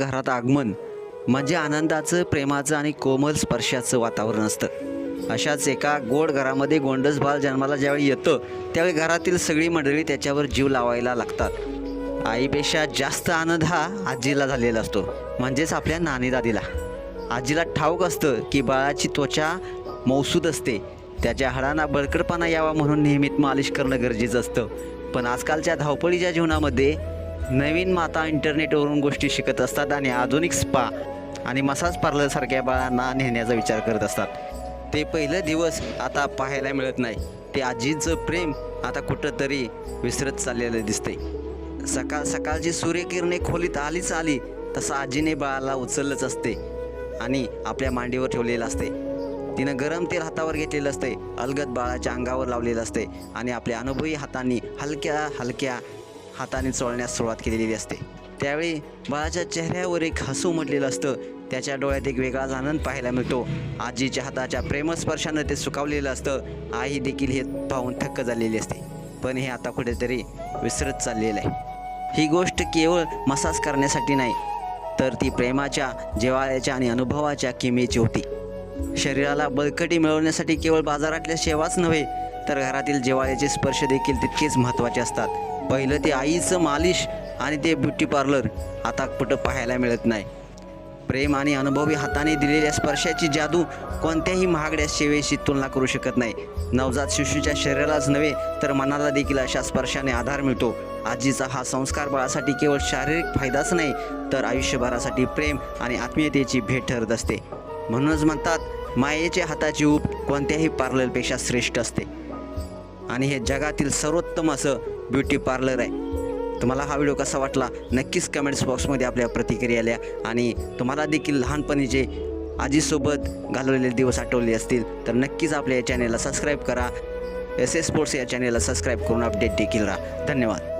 घरात आगमन म्हणजे आनंदाचं प्रेमाचं आणि कोमल स्पर्शाचं वातावरण असतं. अशाच एका गोड घरामध्ये गोंडस बाल जन्माला ज्यावेळी येतं त्यावेळी घरातील सगळी मंडळी त्याच्यावर जीव लावायला लागतात. आईपेक्षा जास्त आनंद हा आजीला झालेला असतो म्हणजेच आपल्या नानी दादीला आजीला ठाऊक असतं की बाळाची त्वचा मौसूद असते त्याच्या हाडांना बळकटपणा यावा म्हणून नियमित मालिश करणं गरजेचं असतं. पण आजकालच्या धावपळीच्या जीवनामध्ये नवीन माता इंटरनेटवरून गोष्टी शिकत असतात आणि आधुनिक स्पा आणि मसाज पार्लरसारख्या बाळांना नेण्याचा विचार करत असतात. ते पहिलं दिवस आता पाहायला मिळत नाही. ते आजीचं प्रेम आता कुठंतरी विसरत चाललेलं दिसते सकाळ सकाळची सूर्यकिरणे खोलीत आलीच आली तसं आजीने बाळाला उचललंच असते आणि आपल्या मांडीवर ठेवलेलं असते. तिनं गरम तेल हातावर घेतलेलं असते अलगद बाळाच्या अंगावर लावलेलं असते आणि आपल्या अनुभवी हातांनी हलक्या हलक्या हाताने चोळण्यास सुरुवात केलेली असते. त्यावेळी बाळाच्या चेहऱ्यावर एक हसू उमटलेलं असतं. त्याच्या डोळ्यात एक वेगळाच आनंद पाहायला मिळतो. आजीच्या हाताच्या प्रेमस्पर्शानं ते सुकावलेलं असतं. आई देखील हे पाहून थक्क झालेली असते. पण हे आता कुठेतरी विसरत चाललेलं आहे. ही गोष्ट केवळ मसाज करण्यासाठी नाही तर ती प्रेमाच्या जिवाळ्याच्या आणि अनुभवाच्या किमेची होती. शरीराला बळकटी मिळवण्यासाठी केवळ बाजारातल्या सेवाच नव्हे तर घरातील जिवाळ्याचे स्पर्श देखील तितकेच महत्त्वाचे असतात. पहिलं ते आईचं मालिश आणि ते ब्युटी पार्लर आता कुठं पाहायला मिळत नाही. प्रेम आणि अनुभवी हाताने दिलेल्या स्पर्शाची जादू कोणत्याही महागड्या सेवेशी तुलना करू शकत नाही. नवजात शिशूच्या शरीरालाच नव्हे तर मनाला देखील अशा स्पर्शाने आधार मिळतो. आजीचा हा संस्कार बाळासाठी केवळ शारीरिक फायदाच नाही तर आयुष्यभरासाठी प्रेम आणि आत्मीयतेची भेट ठरत असते. म्हणूनच म्हणतात मायेच्या हाताची ऊप कोणत्याही पार्लरपेक्षा श्रेष्ठ असते. आणि हे जगातील सर्वोत्तम असं ब्युटी पार्लर आहे. तुम्हाला हा व्हिडिओ कसा वाटला? नक्कीच कमेंट्स बॉक्समध्ये आपल्या प्रतिक्रिया आल्या आणि तुम्हाला देखील लहानपणीचे आजीसोबत घालवलेले दिवस आठवले असतील तर नक्कीच आपल्या या चॅनेलला सबस्क्राईब करा. एस एस स्पोर्ट्स या चॅनेलला सबस्क्राईब करून अपडेट देखील राहा. धन्यवाद.